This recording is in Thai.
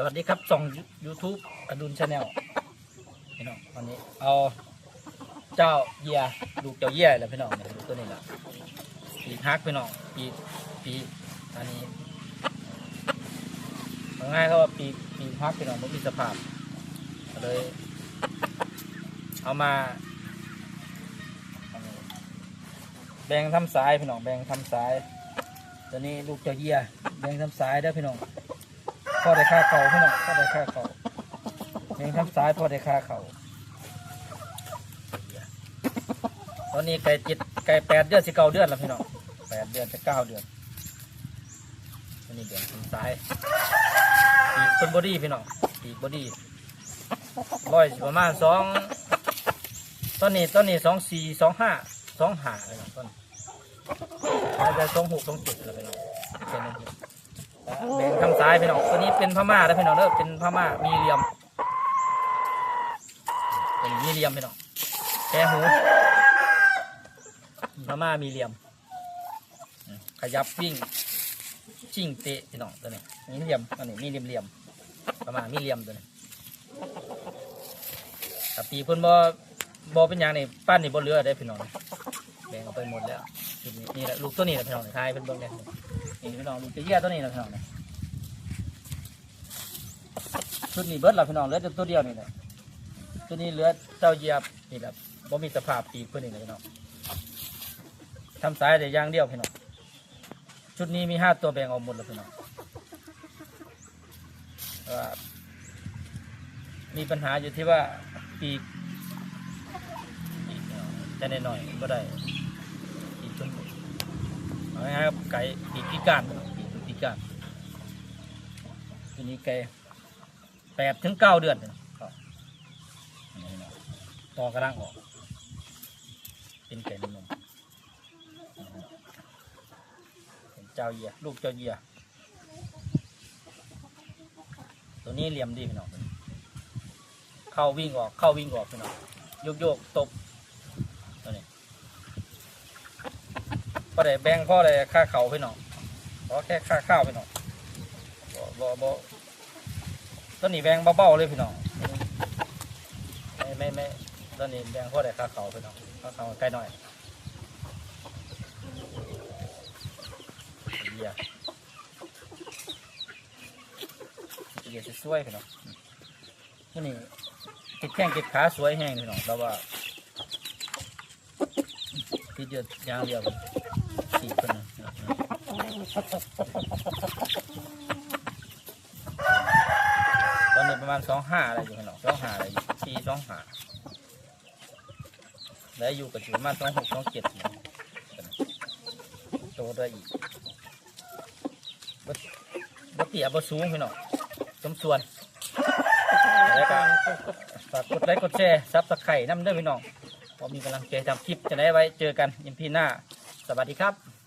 สวัสดีครับส่อง YouTube อดุลชาแนลพี่น้องวันนี้ เอาเจ้าเหยียลูกเจ้าเหยียแหละพี่น้องเนี่ยลูกตัวนี้แหละปีกฮักพี่น้องปีปีอันนี้ง่ายเขาว่าปีปีกฮักพี่น้องมันมีสภาพเลย เอามาเอามาแบ่งทำสายพี่น้องแบ่งทำสาย ตัวนี้ลูกเจ้าเหยียแบ่งทำสายเด้พี่น้อง อได้ค่าเขาพี่น้องพ่อได้ค่าเขาเลี้ยงทำซ้ายพ่อได้ค่าเขาตอนนี้ไก่จิตไก่แปดเดือนสิเก้าเดือนแล้วพี่น้องแปดเดือนจะเก้าเดือนตัวนี้เดือนทำซ้ายปีกเป็นบอดี้พี่น้องปีกบอดี้ร้อยประมาณสองตอนนี้ตอนนี้สองสี่สองห้าสองห้าเลยนะต้นอาจจะสองหกสองเจ็ดแล้วพี่น้องแค่นั้นเอง แบ่งทางซ้ายพี่น้องตัวนี้เป็นพม่าแล้วพี่น้องเด้อเป็นพม่ามีเหลี่ยม เป็นมีเหลี่ยมพี่น้องแกหูพม่ามีเหลี่ยม ขยับวิ่งชิ่งเตะพี่น้องตัวนี้มีเหลี่ยมอันนี้มีเหลี่ยมเหลี่ยมพม่ามีเหลี่ยมตัวนี้แต่ปีเพิ่นบ่บ่เป็นอย่างนี่ปั้นนี่บ่เหลือได้พี่น้องแบ่งออกไปหมดแล้วนี่แหละลูกตัวนี้แหละพี่น้องทายเป็นเบิ่งได้นี่พี่น้องลูกจะเยี่ยตัวนี้แหละพี่น้องเนี่ย ชุดนี้เบิดละพี่น้องเหลือแต่ตัวเดียวนี่แหละตัวนี้เหลือเจ้าเหยียบนี่แหละบ่มีสภาพปีกเพื่อนนี่เลยพี่น้องทำสายแต่อย่างเดียวพี่น้องชุดนี้มีห้าตัวแบ่งออกหมดแล้วพี่น้องมีปัญหาอยู่ที่ว่าปีกปีกเนี่ยจะหน่อยก็ได้ปีกชมพูเอาง่ายๆครับไก่ปีกพิการปีกพิการตัวนี้ไก่ แปดถึงเก้าเดือนเนี่ยครับนี่นะต่อกระลังออก เป็นไก่นมเป็นเจ้าเหยียลูกเจ้าเหยียตัวนี้เหลี่ยมดีพี่น้องเข้าวิ่งออกเข้าวิ่งออกพี่น้องโยกโยกตบตัวนี้พอได้แบ่งพ่อได้ค่าเขาพี่น้องขอแค่ค่าข้าวพี่น้องบ่บ่บ่ ต้นนี้แบงเบาๆเลยพี่น้องไม่ไม่ไม่ต้นนี้แบงพอได้ค่าเขาพี่น้องค่าเขาใกล้หน่อยเบียเบียร์สวยพี่น้องต้นนี้ติดแข้งติดขาสวยแห้งพี่น้องแต่ว่าติดเยอะยางเดียวสี่คนนะตอนนี้ ประมาณสองห้าอะไรอยู่พี่น้องสองห้าอะไรอยู่สี่สองห้าแล้วอยู่กับอยู่ประมาณสองหกสองเจ็ดโตได้อีกบ่บ่เตี้ยบ่สูงพี่น้องสมส่วนแล้วก็ฝากกดไลค์กดแชร์ซับสไครต์น้ำเด้อพี่น้องพอมีกำลังใจทำคลิปจะได้ไว้เจอกันยิมพีหน้า สวัสดีครับ